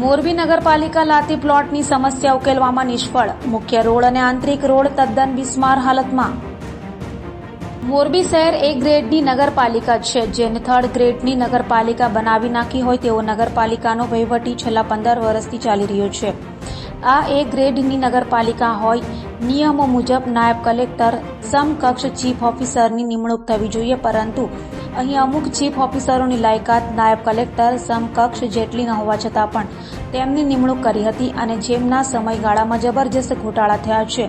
મોરબી નગરપાલિકા લાતી પ્લોટની સમસ્યા ઉકેલવામાં નિષ્ફળ. મુખ્ય રોડ અને આંતરિક રોડ તદ્દન બિસ્માર હાલતમાં. મોરબી શહેર એ ગ્રેડની નગરપાલિકા છે. જેને થર્ડ ગ્રેડની નગરપાલિકા બનાવી નાખી હોય તેવો નગરપાલિકાનો વહીવટી છેલ્લા પંદર વર્ષથી ચાલી રહ્યો છે. આ એ ગ્રેડની નગરપાલિકા હોય, નિયમો મુજબ નાયબ કલેક્ટર, સમકક્ષ ચીફ ઓફિસરની નિમણૂક થવી જોઈએ, પરંતુ અહીં અમુક ચીફ ઓફિસરોની લાયકાત નાયબ કલેક્ટર સમકક્ષ જેટલી ન હોવા છતાં પણ તેમની નિમણૂક કરી હતી અને જેમના સમયગાળામાં જબરજસ્ત ઘોટાળા થયા છે,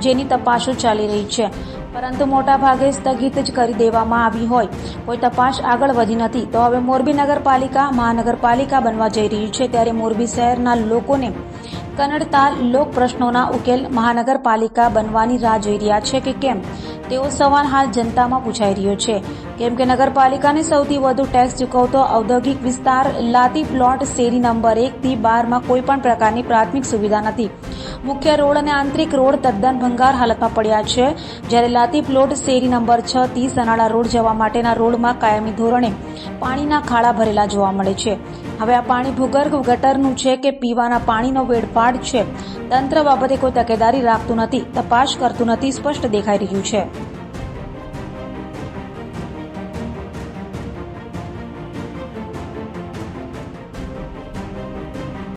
જેની તપાસો ચાલી રહી છે. પરંતુ મોટાભાગે સ્થગિત જ કરી દેવામાં આવી હોય, કોઈ તપાસ આગળ વધી નથી. તો હવે મોરબી નગરપાલિકા, મહાનગરપાલિકા બનવા જઈ રહી છે ત્યારે મોરબી શહેરના લોકોને કનડતા લોક પ્રશ્નોના ઉકેલ મહાનગરપાલિકા બનવાની રાહ જોઈ રહ્યા છે કે કેમ? તેવો સવાલ હાલ જનતામાં પૂછાઈ રહ્યો છે. કેમ કે નગરપાલિકાને સૌથી વધુ ટેક્સ ચૂકવતો ઔદ્યોગિક વિસ્તાર લાતી પ્લોટ શેરી નંબર એકથી બારમાં કોઈ પણ પ્રકારની પ્રાથમિક સુવિધા નથી. મુખ્ય રોડ અને આંતરિક રોડ તદ્દન ભંગાર હાલતમાં પડ્યા છે. જ્યારે લાતી પ્લોટ શેરી નંબર છ થી સનાળા રોડ જવા માટેના રોડમાં કાયમી ધોરણે પાણીના ખાડા ભરેલા જોવા મળે છે. હવે આ પાણી ભૂગર્ભ ગટરનું છે કે પીવાના પાણીનો વેડફાડ છે? તંત્ર બાબતે કોઈ તકેદારી રાખતું નથી, તપાસ કરતું નથી, સ્પષ્ટ દેખાઈ રહ્યું છે.